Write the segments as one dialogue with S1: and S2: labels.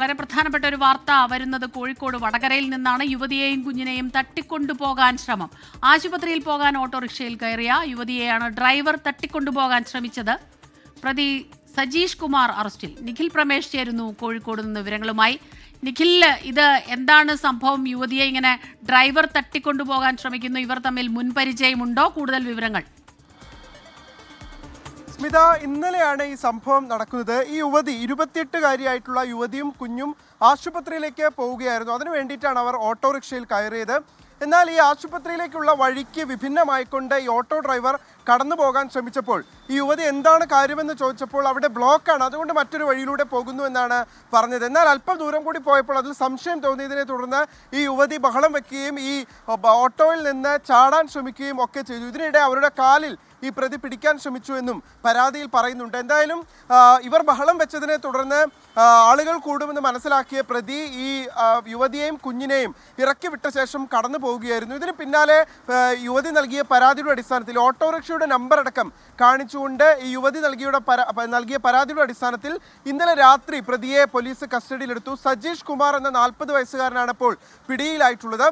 S1: വളരെ പ്രധാനപ്പെട്ട ഒരു വാർത്ത വരുന്നത് കോഴിക്കോട് വടകരയിൽ നിന്നാണ്. യുവതിയെയും കുഞ്ഞിനെയും തട്ടിക്കൊണ്ടുപോകാൻ ശ്രമം. ആശുപത്രിയിൽ പോകാൻ ഓട്ടോറിക്ഷയിൽ കയറിയ യുവതിയെയാണ് ഡ്രൈവർ തട്ടിക്കൊണ്ടുപോകാൻ ശ്രമിച്ചത്. പ്രതി സജീഷ് കുമാർ അറസ്റ്റിൽ. നിഖിൽ പ്രമേഷ് ചേരുന്നു കോഴിക്കോട് നിന്ന് വിവരങ്ങളുമായി. നിഖിൽ ഇത് എന്താണ് സംഭവം? യുവതിയെ ഇങ്ങനെ ഡ്രൈവർ തട്ടിക്കൊണ്ടുപോകാൻ ശ്രമിക്കുന്നു. ഇവർ തമ്മിൽ മുൻപരിചയമുണ്ടോ? കൂടുതൽ വിവരങ്ങൾ
S2: സ്മിത ഇന്നലെയാണ് ഈ സംഭവം നടക്കുന്നത്. ഈ യുവതി ഇരുപത്തിയെട്ടുകാരിയായിട്ടുള്ള യുവതിയും കുഞ്ഞും ആശുപത്രിയിലേക്ക് പോവുകയായിരുന്നു. അതിനു വേണ്ടിയിട്ടാണ് അവർ ഓട്ടോറിക്ഷയിൽ കയറിയത്. എന്നാൽ ഈ ആശുപത്രിയിലേക്കുള്ള വഴിക്ക് വിഭിന്നമായിക്കൊണ്ട് ഈ ഓട്ടോ ഡ്രൈവർ കടന്നു പോകാൻ ശ്രമിച്ചപ്പോൾ ഈ യുവതി എന്താണ് കാര്യമെന്ന് ചോദിച്ചപ്പോൾ അവിടെ ബ്ലോക്കാണ്. അതുകൊണ്ട് മറ്റൊരു വഴിയിലൂടെ പോകുന്നു എന്നാണ് പറഞ്ഞത്. എന്നാൽ അല്പം ദൂരം കൂടി പോയപ്പോൾ അതിൽ സംശയം തോന്നിയതിനെ തുടർന്ന് ഈ യുവതി ബഹളം വെക്കുകയും ഈ ഓട്ടോയിൽ നിന്ന് ചാടാൻ ശ്രമിക്കുകയും ഒക്കെ ചെയ്തു. ഇതിനിടെ അവരുടെ കാലിൽ ഈ പ്രതി പിടിക്കാൻ ശ്രമിച്ചു എന്നും പരാതിയിൽ പറയുന്നുണ്ട്. എന്തായാലും ഇവർ ബഹളം വെച്ചതിനെ തുടർന്ന് ആളുകൾ കൂടുമെന്ന് മനസ്സിലാക്കിയ പ്രതി ഈ യുവതിയെയും കുഞ്ഞിനെയും ഇറക്കി വിട്ട ശേഷം കടന്നു പോവുകയായിരുന്നു. ഇതിന് പിന്നാലെ യുവതി നൽകിയ പരാതിയുടെ അടിസ്ഥാനത്തിൽ ഓട്ടോറിക്ഷയുടെ നമ്പർ അടക്കം കാണിച്ചുകൊണ്ട് ഈ യുവതി നൽകിയുടെ നൽകിയ പരാതിയുടെ അടിസ്ഥാനത്തിൽ ഇന്നലെ രാത്രി പ്രതിയെ പോലീസ് കസ്റ്റഡിയിലെടുത്തു. സജീഷ് കുമാർ എന്ന നാൽപ്പത് വയസ്സുകാരനാണ് ഇപ്പോൾ പിടിയിലായിട്ടുള്ളത്.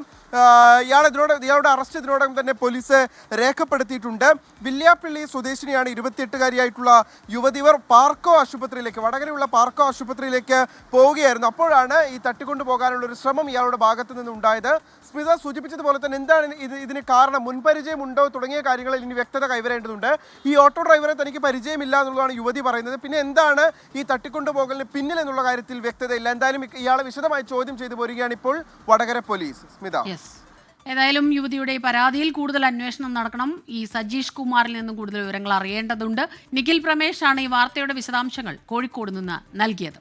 S2: ഇയാൾ ഇതിനോട് ഇയാളുടെ അറസ്റ്റ് ഇതിനോടകം തന്നെ പോലീസ് രേഖപ്പെടുത്തിയിട്ടുണ്ട്. വില്യാപ്പള്ളി സ്വദേശിനിയാണ് ഇരുപത്തിയെട്ടുകാരിയായിട്ടുള്ള യുവതി. ഇവർ പാർക്കോ ആശുപത്രിയിലേക്ക് വടകരയുള്ള പാർക്കോ ആശുപത്രിയിലേക്ക് പോവുകയായിരുന്നു. അപ്പോഴാണ് ഈ തട്ടിക്കൊണ്ടു പോകാനുള്ള ഒരു ശ്രമം ഇയാളുടെ ഭാഗത്തു നിന്നുണ്ടായത് സ്മിത സൂചിപ്പിച്ചതുപോലെ തന്നെ എന്താണ് ഇത് ഇതിന് കാരണം? മുൻപരിചയം ഉണ്ടോ? തുടങ്ങിയ കാര്യങ്ങളിൽ ഇനി വ്യക്തത കൈവരേണ്ടതുണ്ട്. ഈ ഓട്ടോ ഡ്രൈവറെ തനിക്ക് പരിചയമില്ല എന്നുള്ളതാണ് യുവതി പറയുന്നത്. പിന്നെ എന്താണ് ഈ തട്ടിക്കൊണ്ടുപോകലിന് പിന്നിൽ എന്നുള്ള കാര്യത്തിൽ വ്യക്തതയില്ല. എന്തായാലും ഇയാളെ വിശദമായി ചോദ്യം ചെയ്തു പോരുകയാണ് ഇപ്പോൾ വടകര പോലീസ്. സ്മിത.
S1: ഏതായാലും യുവതിയുടെ പരാതിയിൽ കൂടുതൽ അന്വേഷണം നടക്കണം. ഈ സജീഷ് കുമാറിൽ നിന്നും കൂടുതൽ വിവരങ്ങൾ അറിയേണ്ടതുണ്ട്. നിഖിൽ പ്രമേഷാണ് ഈ വാർത്തയുടെ വിശദാംശങ്ങൾ കോഴിക്കോട് നിന്ന് നൽകിയത്.